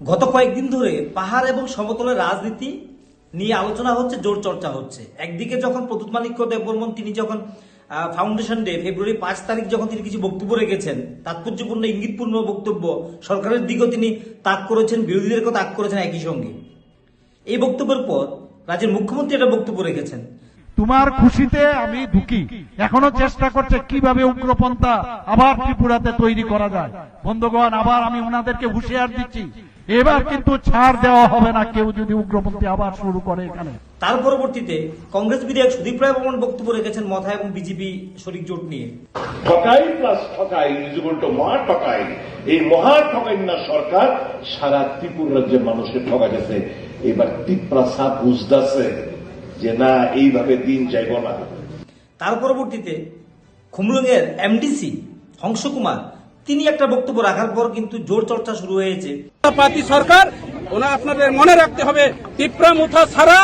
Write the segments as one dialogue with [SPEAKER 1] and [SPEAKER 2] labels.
[SPEAKER 1] গত কয়েকদিন ধরে পাহাড় এবং সমতলের রাজনীতি নিয়ে আলোচনা হচ্ছে, জোর চর্চা হচ্ছে। একদিকে যখন প্রদ্যুৎ মানিক্য দেববর্মন তিনি যখন ফাউন্ডেশন ডে ফেব্রুয়ারি পাঁচ তারিখ যখন তিনি কিছু বক্তব্য রেখেছেন, তাৎপর্যপূর্ণ, ইঙ্গিতপূর্ণ বক্তব্য সরকারের দিকেও তিনি তাক করেছেন বিরোধীদেরকেও তাক করেছেন একই সঙ্গে। এই বক্তব্যের পর রাজ্যের মুখ্যমন্ত্রী একটা বক্তব্য রেখেছেন।
[SPEAKER 2] তোমার খুশিতে আমি ঢুকি এখনও চেষ্টা করছে কীভাবে উগ্রপন্থা আবার ত্রিপুরাতে তৈরি করা যায়। বন্ধুগণ, আবার আমি ওনাদেরকে হুঁশিয়ার দিচ্ছি। এবার কিন্তু ছাড় দেওয়া হবে না কেউ যদি উগ্রপন্থী আবার শুরু করে এখানে।
[SPEAKER 1] তার পরবর্তীতে কংগ্রেস বিধায়ক সুদীপ রায় বর্মন বক্তব্য রেখেছেন মথা এবং বিজেপি শরিক জোট নিয়ে।
[SPEAKER 3] ঠকাই প্লাস ঠকাই ইজুগল টু মহা ঠকাই। এই মহা ঠকাই না সরকার সারা ত্রিপুরা রাজ্যের মানুষের ঠকা গেছে। এবার ত্রিপুরা সাপ বুঝতেছে যে না এইভাবে দিন যাইব না।
[SPEAKER 1] তার পরবর্তীতে খুমলুঙের এমডিসি হংসকুমার তিনি একটা বক্তব্য রাখার পর কিন্তু জোর চর্চা শুরু হয়েছে।
[SPEAKER 4] পার্টি সরকার, ওনা আপনাদের মনে রাখতে হবে টিপ্রা মুথা ছাড়া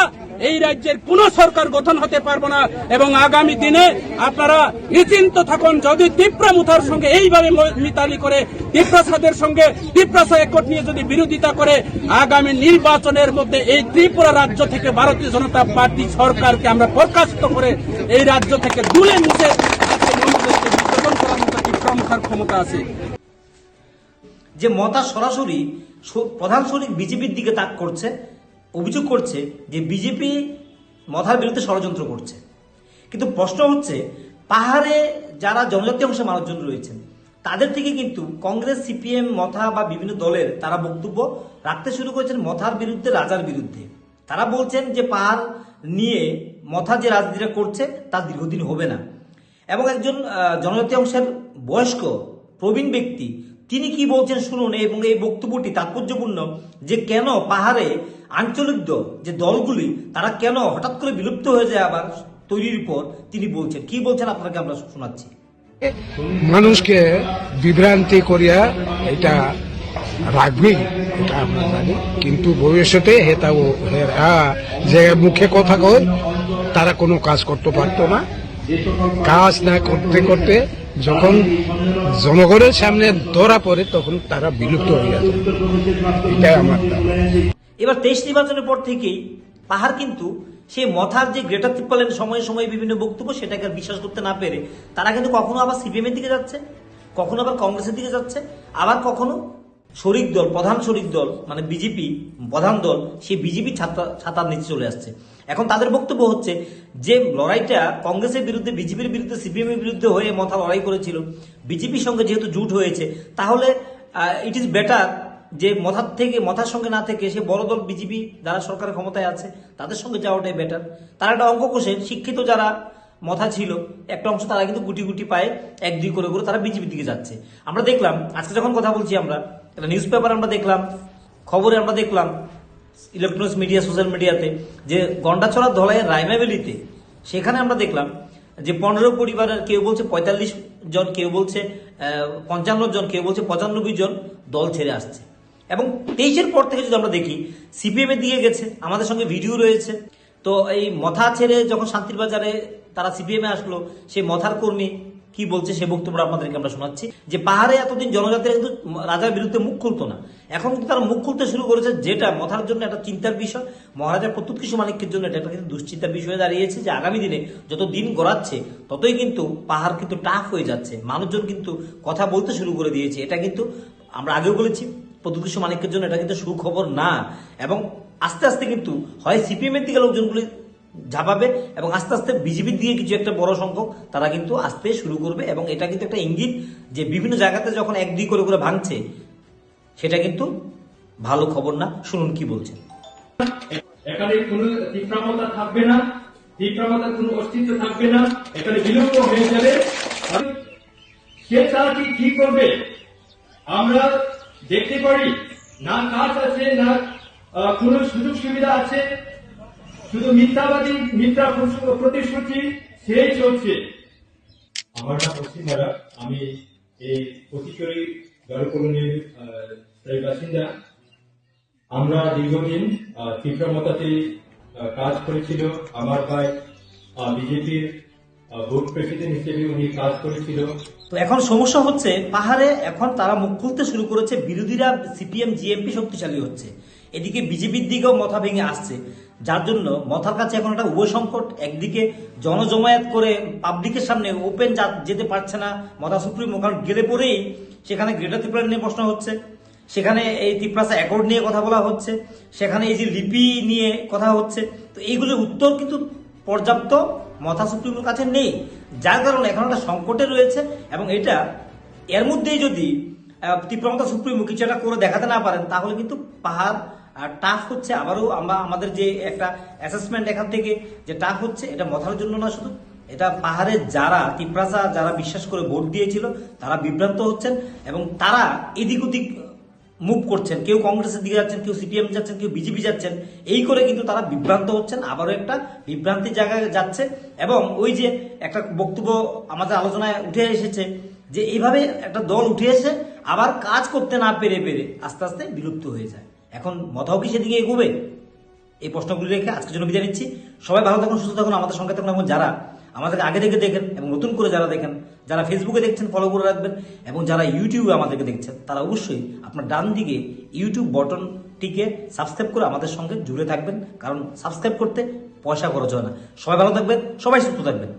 [SPEAKER 4] এই রাজ্যের কোন সরকার গঠন হতে পারবে না এবং আগামী দিনে আপনারা নিশ্চিন্ত থাকুন, যদি টিপ্রা মুথার সঙ্গে এইভাবে মিতালি করে টিপ্রাসাদের সঙ্গে টিপ্রাসা একট নিয়ে যদি বিরোধিতা করে, আগামী নির্বাচনের মধ্যে এই ত্রিপুরা রাজ্য থেকে ভারতীয় জনতা পার্টি সরকারকে আমরা বরখাস্ত করে এই রাজ্য থেকে তুলে মুছে টিপ্রা ক্ষমতা আছে।
[SPEAKER 1] যে মতা সরাসরি প্রধান শরিক বিজেপির দিকে তাক করছে, অভিযোগ করছে যে বিজেপি মথার বিরুদ্ধে ষড়যন্ত্র করছে। কিন্তু প্রশ্ন হচ্ছে, পাহাড়ে যারা জনজাতি অংশের মানুষজন রয়েছেন, তাদের থেকে কিন্তু কংগ্রেস, সিপিএম, মথা বা বিভিন্ন দলের তারা বক্তব্য রাখতে শুরু করেছেন মথার বিরুদ্ধে, রাজার বিরুদ্ধে। তারা বলছেন যে পাহাড় নিয়ে মথা যে রাজনীতিটা করছে, তা দীর্ঘদিন হবে না। এবং একজন জনজাতি অংশের বয়স্ক প্রবীণ ব্যক্তি, তিনি কি বলছেন শুনুন, এবং এই বক্তব্যটি তাৎপর্যপূর্ণ যে কেন পাহাড়ে আঞ্চলিক দল যে দলগুলি, তারা কেন হঠাৎ করে বিলুপ্ত হয়ে যায় আবার তৈরির পর তিনি বলছেন। কি বলছেন আপনাকে আমরা শোনাচ্ছি।
[SPEAKER 5] মানুষকে বিভ্রান্তি করিয়া এটা রাখবি, এটা আমরা জানি। কিন্তু ভবিষ্যতে হেরা, যে মুখে কথা কয়, তারা কোনো কাজ করতে পারতো না। কাজ না করতে করতে যখন জনগণের সামনে ধরা পড়ে, তখন তারা বিলুপ্ত হয়ে যাবে আমার
[SPEAKER 1] এবার তেইশ নির্বাচনের পর থেকেই পাহাড় কিন্তু সেই মথার যে গ্রেটার ত্রিপালের সময়ে সময়ে বিভিন্ন বক্তব্য, সেটাকে আর বিশ্বাস করতে না পেরে তারা কিন্তু কখনো আবার সিপিএম এর দিকে যাচ্ছে, কখনো আবার কংগ্রেসের দিকে যাচ্ছে, আবার কখনো শরিক দল, প্রধান শরিক দল মানে বিজেপি, প্রধান দল, সেই বিজেপি ছাতা ছাতার নিচে চলে আসছে। এখন তাদের বক্তব্য হচ্ছে যে লড়াইটা কংগ্রেসের বিরুদ্ধে, বিজেপির বিরুদ্ধে সিপিএম এর বিরুদ্ধে হয়ে মথা লড়াই করেছিল, বিজেপির সঙ্গে যেহেতু জুট হয়েছে, তাহলে ইট ইজ বেটার যে মথার থেকে, মথার সঙ্গে না থেকে সে বড় দল বিজেপি যারা সরকারের ক্ষমতায় আছে, তাদের সঙ্গে যাওয়াটাই বেটার তারা একটা অঙ্ক কষে শিক্ষিত যারা মথা ছিল, একটা অংশ তারা কিন্তু গুটি গুটি পায় এক দুই করে করে তারা বিজেপির দিকে যাচ্ছে। আমরা দেখলাম, আজকে যখন কথা বলছি আমরা একটা নিউজ পেপার আমরা দেখলাম, খবরে আমরা দেখলাম ইলেকট্রনিক্স মিডিয়া সোশ্যাল মিডিয়াতে যে গন্ডাছড়া ধলাইয়ের রায়মাবেলিতে, সেখানে আমরা দেখলাম যে পনেরো পরিবারের কেউ বলছে পঁয়তাল্লিশ জন, কেউ বলছে পঞ্চান্ন জন, কেউ বলছে পঁচানব্বই জন দল ছেড়ে আসছে। এবং তেইশের পর থেকে যদি আমরা দেখি, সিপিএম এর দিকে গেছে, আমাদের সঙ্গে ভিডিও রয়েছে। তো এই মথা ছেড়ে যখন শান্তির বাজারে তারা সিপিএম আসলো, সেই মথার কর্মী কি বলছে সে বক্তব্য আপনাদেরকে আমরা শোনাচ্ছি, যে পাহাড়ে এতদিন জনজাতিরা কিন্তু রাজার বিরুদ্ধে মুখ খুলতো না। এখন কিন্তু তারা মুখ খুলতে শুরু করেছে যেটা মথার জন্য একটা চিন্তার বিষয়, মহারাজা প্রত্যুৎ কিছু মানিক্যের জন্য এটা কিন্তু দুশ্চিন্তার বিষয় দাঁড়িয়েছে যে আগামী দিনে যত দিন গড়াচ্ছে, ততই কিন্তু পাহাড় কিন্তু টাফ হয়ে যাচ্ছে। মানুষজন কিন্তু কথা বলতে শুরু করে দিয়েছে। এটা কিন্তু আমরা আগেও বলেছি প্রত্যুৎ কিছু মানিক্যের জন্য এটা কিন্তু সুখবর না। এবং আস্তে আস্তে কিন্তু হয় সিপিএমের দিকে লোকজনগুলি ঝাঁপাবে এবং আস্তে আস্তে বিজেপির দিয়ে কিছু একটা বড় সংখ্যক তারা কিন্তু আসতে শুরু করবে এবং এটা কিন্তু একটা ইঙ্গিত যে বিভিন্ন জায়গাতে যখন এক দুই করে করে ভাঙছে, সেটা কিন্তু ভালো খবর না। শুনুন কি বলছেন।
[SPEAKER 6] এখানে কোনো থাকবে না অস্তিত্ব থাকবে না, এখানে বিলম্ব হয়ে যাবে। সে কি কি করবে? আমরা দেখতে পারি, না কাজ আছে, না কোনো সুযোগ সুবিধা আছে শুধু মিথ্যাবাদী, মিথ্যা প্রতিশ্রুতি, সেই চলছে। আমার নাম পশ্চিমারা আমি এই অতিচরি জলকলোনির স্থায়ী বাসিন্দা। আমরা দীর্ঘদিন তীব্রমতাতে কাজ করেছিল। আমার ভাই বিজেপির ভোট প্রেসিডেন্ট হিসেবে উনি কাজ করেছিল।
[SPEAKER 1] তো এখন সমস্যা হচ্ছে, পাহাড়ে এখন তারা মুখ খুলতে শুরু করেছে। বিরোধীরা সিপিএম, জিএমপি শক্তিশালী হচ্ছে। এদিকে বিজেপির দিকেও মাথা ভেঙে আসছে। যার জন্য মথার কাছে এখন একটা উভয় সংকট একদিকে জনজমায়েত করে পাবলিকের সামনে ওপেন যেতে পারছে না, মথা সুপ্রিমো কারণ গেলে পরেই সেখানে গ্রেটার ত্রিপুরা নিয়ে প্রশ্ন হচ্ছে। সেখানে এই ত্রিপ্রাসা অ্যাকর্ড নিয়ে কথা বলা হচ্ছে। সেখানে এই যে লিপি নিয়ে কথা হচ্ছে। তো এইগুলোর উত্তর কিন্তু পর্যাপ্ত মথা সুপ্রিমোর কাছে নেই। যার কারণে এখন একটা সংকটে রয়েছে এবং এটা এর মধ্যেই যদি তীব্রমতা সুপ্রিমো কিছু একটা করে দেখাতে না পারেন, তাহলে কিন্তু পাহাড় টাফ হচ্ছে আবারও আমরা, আমাদের যে একটা অ্যাসেসমেন্ট এখান থেকে, যে টাফ হচ্ছে এটা মথার জন্য না শুধু, এটা পাহাড়ের যারা তিপ্রাসা যারা বিশ্বাস করে ভোট দিয়েছিল, তারা বিভ্রান্ত হচ্ছেন এবং তারা এদিক ওদিক মুভ করছেন। কেউ কংগ্রেসের দিকে যাচ্ছেন, কেউ সিপিএম যাচ্ছেন, কেউ বিজেপি যাচ্ছেন, এই করে কিন্তু তারা বিভ্রান্ত হচ্ছেন, আবারও একটা বিভ্রান্তির জায়গায় যাচ্ছে এবং ওই যে একটা বক্তব্য আমাদের আলোচনায় উঠে এসেছে যে এইভাবে একটা দল উঠে এসে আবার কাজ করতে না পেরে পেরে আস্তে আস্তে বিলুপ্ত হয়ে যায়। এখন মথাও কি সেদিকে এগোবে? এই প্রশ্নগুলি রেখে আজকের জন্য বিদায় নিচ্ছি। সবাই ভালো থাকুন, সুস্থ থাকুন, আমাদের সঙ্গে থাকুন এবং যারা আমাদেরকে আগে থেকে দেখেন এবং নতুন করে যারা দেখেন, যারা ফেসবুকে দেখছেন ফলো করে রাখবেন এবং যারা ইউটিউবে আমাদেরকে দেখছেন, তারা অবশ্যই আপনার ডান দিকে ইউটিউব বটনটিকে সাবস্ক্রাইব করে আমাদের সঙ্গে জুড়ে থাকবেন। কারণ সাবস্ক্রাইব করতে পয়সা খরচ হয় না। সবাই ভালো থাকবেন, সবাই সুস্থ থাকবেন।